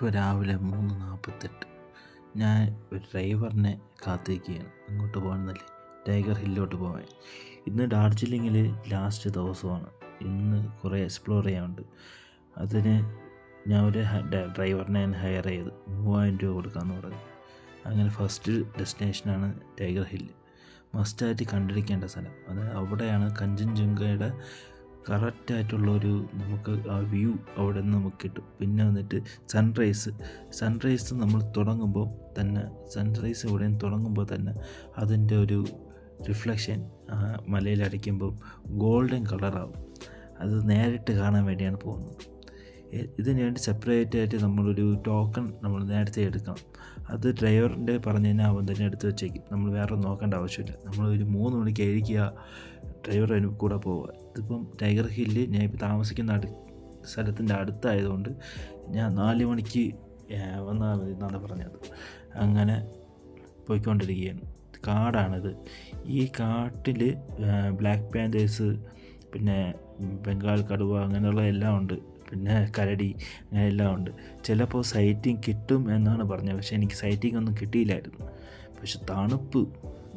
ഇപ്പോൾ രാവിലെ മൂന്ന് നാൽപ്പത്തെട്ട് ഞാൻ ഒരു ഡ്രൈവറിനെ കാത്തിരിക്കുകയാണ്. അങ്ങോട്ട് പോകണമെന്നല്ലേ? ടൈഗർ ഹില്ലോട്ട് പോകാൻ. ഇന്ന് ഡാർജിലിങ്ങിൽ ലാസ്റ്റ് ദിവസമാണ്. ഇന്ന് കുറേ എക്സ്പ്ലോർ ചെയ്യാനുണ്ട്. അതിന് ഞാൻ ഒരു ഡ്രൈവറിനെ ഹയർ ചെയ്ത് മൂവായിരം രൂപ കൊടുക്കാമെന്ന് പറഞ്ഞു. അങ്ങനെ ഫസ്റ്റ് ഡെസ്റ്റിനേഷനാണ് ടൈഗർ ഹില്ല്. മസ്റ്റായിട്ട് കണ്ടിരിക്കേണ്ട സ്ഥലം. അത് അവിടെയാണ് കഞ്ചൻജുങ്കയുടെ കറക്റ്റായിട്ടുള്ളൊരു നമുക്ക് ആ വ്യൂ അവിടെ നിന്ന് നമുക്ക് കിട്ടും. പിന്നെ വന്നിട്ട് സൺറൈസ് സൺറൈസ് നമ്മൾ തുടങ്ങുമ്പോൾ തന്നെ സൺറൈസ് എവിടെ നിന്ന് തുടങ്ങുമ്പോൾ തന്നെ അതിന്റെ ഒരു റിഫ്ലക്ഷൻ ആ മലയിൽ അടിക്കുമ്പോൾ ഗോൾഡൻ കളറാവും അത് നേരിട്ട് കാണാൻ വേണ്ടിയാണ് പോകുന്നത്. ഇതിന് വേണ്ടി സെപ്പറേറ്റ് ആയിട്ട് നമ്മളൊരു ടോക്കൺ നമ്മൾ നേരത്തെ എടുക്കണം. അത് ഡ്രൈവറിന്റെ പറഞ്ഞു കഴിഞ്ഞാൽ അവൻ തന്നെ എടുത്ത് വെച്ചേക്കും. നമ്മൾ വേറെ നോക്കേണ്ട ആവശ്യമില്ല. നമ്മൾ ഒരു മൂന്ന് മണിക്ക് എഴുതിക്കുക ഡ്രൈവർ അതിന് കൂടെ പോവുക. ഇതിപ്പം ടൈഗർ ഹില്ല് ഞാൻ ഇപ്പോൾ താമസിക്കുന്ന അടു സ്ഥലത്തിന്റെ അടുത്തായതുകൊണ്ട് ഞാൻ നാല് മണിക്ക് വന്നാൽ മതി എന്നാണ് പറഞ്ഞത്. അങ്ങനെ പോയിക്കൊണ്ടിരിക്കുകയാണ്. കാടാണിത്. ഈ കാട്ടിൽ ബ്ലാക്ക് പാന്റേഴ്സ് പിന്നെ ബംഗാൾ കടുവ അങ്ങനെയുള്ള എല്ലാം ഉണ്ട്. പിന്നെ കരടി അങ്ങനെ എല്ലാം ഉണ്ട്. ചിലപ്പോൾ സൈറ്റിംഗ് കിട്ടും എന്നാണ് പറഞ്ഞത്. പക്ഷേ എനിക്ക് സൈറ്റിംഗ് ഒന്നും കിട്ടിയില്ലായിരുന്നു. പക്ഷെ തണുപ്പ്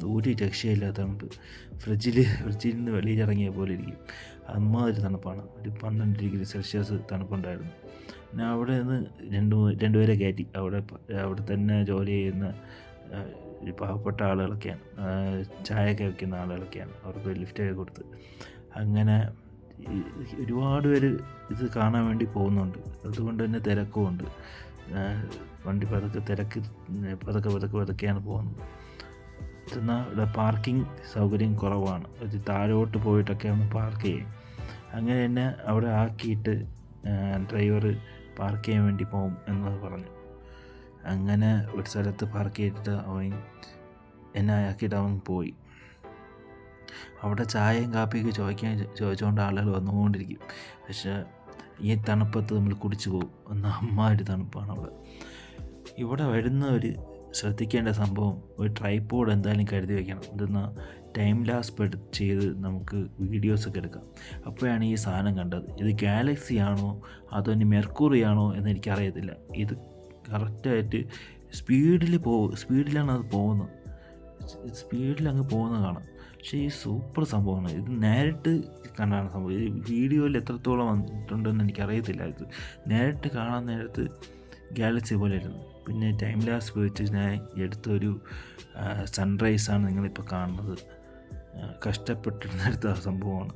ഒരു രക്ഷയില്ലാത്ത തണുപ്പ് ഫ്രിഡ്ജിൽ ഫ്രിഡ്ജിൽ നിന്ന് വെളിയിൽ ഇറങ്ങിയ പോലെ ഇരിക്കും. അമ്മാതിരി തണുപ്പാണ്. ഒരു പന്ത്രണ്ട് ഡിഗ്രി സെൽഷ്യസ് തണുപ്പുണ്ടായിരുന്നു. ഞാൻ അവിടെ നിന്ന് രണ്ട് രണ്ടുപേരെ കയറ്റി. അവിടെ അവിടെ തന്നെ ജോലി ചെയ്യുന്ന പാവപ്പെട്ട ആളുകളൊക്കെയാണ്. ചായയൊക്കെ വയ്ക്കുന്ന ആളുകളൊക്കെയാണ്. അവർക്ക് ലിഫ്റ്റൊക്കെ കൊടുത്ത്. അങ്ങനെ ഒരുപാട് പേര് ഇത് കാണാൻ വേണ്ടി പോകുന്നുണ്ട്. അതുകൊണ്ട് തന്നെ തിരക്കുമുണ്ട്. വണ്ടി പതുക്കെ തിരക്ക് പതുക്കെ പതുക്കെ പതുക്കെയാണ് പോകുന്നത്. എന്നാൽ ഇവിടെ പാർക്കിംഗ് സൗകര്യം കുറവാണ്. ഒരു താഴോട്ട് പോയിട്ടൊക്കെ ഒന്ന് പാർക്ക് ചെയ്യും. അങ്ങനെ തന്നെ അവിടെ ആക്കിയിട്ട് ഡ്രൈവർ പാർക്ക് ചെയ്യാൻ വേണ്ടി പോകും എന്നത് പറഞ്ഞു. അങ്ങനെ ഒരു സ്ഥലത്ത് പാർക്ക് ചെയ്തിട്ട് അവൻ എന്നെ ആക്കിയിട്ട് അവൻ പോയി. അവിടെ ചായയും കാപ്പിയൊക്കെ ചോദിക്കാൻ ചോദിച്ചുകൊണ്ട് ആളുകൾ വന്നുകൊണ്ടിരിക്കും. പക്ഷേ ഈ തണുപ്പത്ത് നമ്മൾ കുടിച്ചു പോകും. ഒന്ന് ഒരു തണുപ്പാണ് അവിടെ. ഇവിടെ വരുന്നവർ ശ്രദ്ധിക്കേണ്ട സംഭവം ഒരു ട്രൈപോഡ് എന്തായാലും കരുതി വയ്ക്കണം എന്തെന്നാൽ ടൈം ലാസ് ചെയ്ത് നമുക്ക് വീഡിയോസ് ഒക്കെ എടുക്കാം. അപ്പോഴാണ് ഈ സാധനം കണ്ടത്. ഇത് ഗാലക്സി ആണോ? അതോ ഇനി മെർക്കൂറി ആണോ എന്ന് എനിക്കറിയത്തില്ല. ഇത് കറക്റ്റായിട്ട് സ്പീഡിൽ പോ സ്പീഡിലാണ് അത് പോകുന്നത്. സ്പീഡിൽ അങ്ങ് പോകുന്നത് കാണാം. പക്ഷേ ഈ സൂപ്പർ സംഭവമാണ്. ഇത് നേരിട്ട് കണ്ടാണ് സംഭവം. ഈ വീഡിയോയിൽ എത്രത്തോളം വന്നിട്ടുണ്ടെന്ന് എനിക്കറിയത്തില്ല. ഇത് നേരിട്ട് കാണാൻ നേരത്ത് ഗാലക്സി പോലെ ആയിരുന്നു. പിന്നെ ടൈം ലാസ് ഉപയോഗിച്ച് ഞാൻ എടുത്തൊരു സൺറൈസാണ് നിങ്ങളിപ്പോൾ കാണുന്നത്. കഷ്ടപ്പെട്ടിരുന്നെടുത്ത സംഭവമാണ്.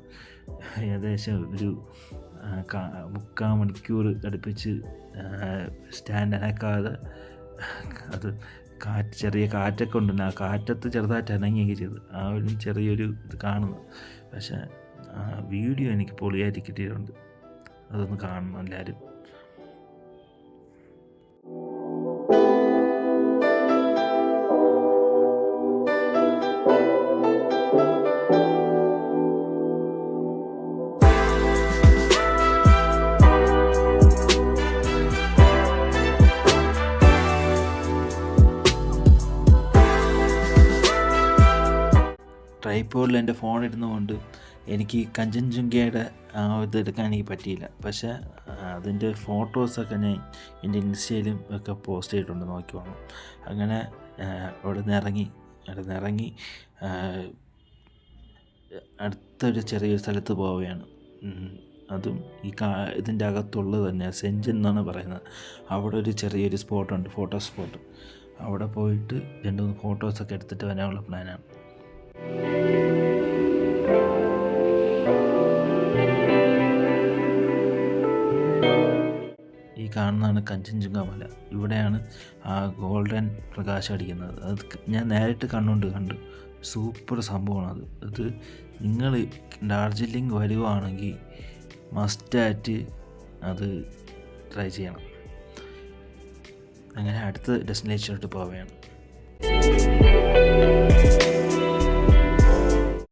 ഏകദേശം ഒരു മുക്കാൽ മണിക്കൂർ അടുപ്പിച്ച് സ്റ്റാൻഡ് അനക്കാതെ അത് കാറ്റ് ചെറിയ കാറ്റൊക്കെ ഉണ്ടെന്ന് ആ കാറ്റത്ത് ചെറുതായിട്ട് അനങ്ങിയൊക്കെ ചെയ്ത്. ആ ഒരു ചെറിയൊരു ഇത് കാണുന്നു. പക്ഷേ വീഡിയോ എനിക്ക് പൊളിയായിട്ട് കിട്ടിയിട്ടുണ്ട്. അതൊന്ന് കാണണം എല്ലാവരും. ട്രൈപ്പോഡിൽ എന്റെ ഫോൺ ഇരുന്നുകൊണ്ട് എനിക്ക് കഞ്ചൻജുങ്കയുടെ ആ ഇതെടുക്കാൻ എനിക്ക് പറ്റിയില്ല. പക്ഷേ അതിന്റെ ഫോട്ടോസൊക്കെ ഞാൻ എന്റെ ഇൻസ്റ്റയിലും ഒക്കെ പോസ്റ്റ് ചെയ്തിട്ടുണ്ട്. നോക്കി വന്നു അങ്ങനെ അവിടെ നിന്ന് ഇറങ്ങി അവിടെ നിന്ന് ഇറങ്ങി അടുത്തൊരു ചെറിയൊരു സ്ഥലത്ത് പോവുകയാണ്. അതും ഈ കാ ഇതിന്റെ അകത്തുള്ളത് തന്നെ സെഞ്ചൻ എന്നാണ് പറയുന്നത്. അവിടെ ഒരു ചെറിയൊരു സ്പോട്ടുണ്ട് ഫോട്ടോ സ്പോട്ട് അവിടെ പോയിട്ട് രണ്ട് മൂന്ന് ഫോട്ടോസൊക്കെ എടുത്തിട്ട് വരാനുള്ള പ്ലാനാണ് ഈ കാണുന്നതാണ് കഞ്ചൻജുങ്ക മല ഇവിടെയാണ് ആ ഗോൾഡൻ പ്രകാശം അടിക്കുന്നത്. അത് ഞാൻ നേരിട്ട് കണ്ണുകൊണ്ട് കണ്ടു. സൂപ്പർ സംഭവമാണ് അത്. അത് നിങ്ങൾ ഡാർജിലിംഗ് വരുവാണെങ്കിൽ മസ്റ്റായിട്ട് അത് ട്രൈ ചെയ്യണം. അങ്ങനെ അടുത്ത ഡെസ്റ്റിനേഷനിലോട്ട് പോവുകയാണ്.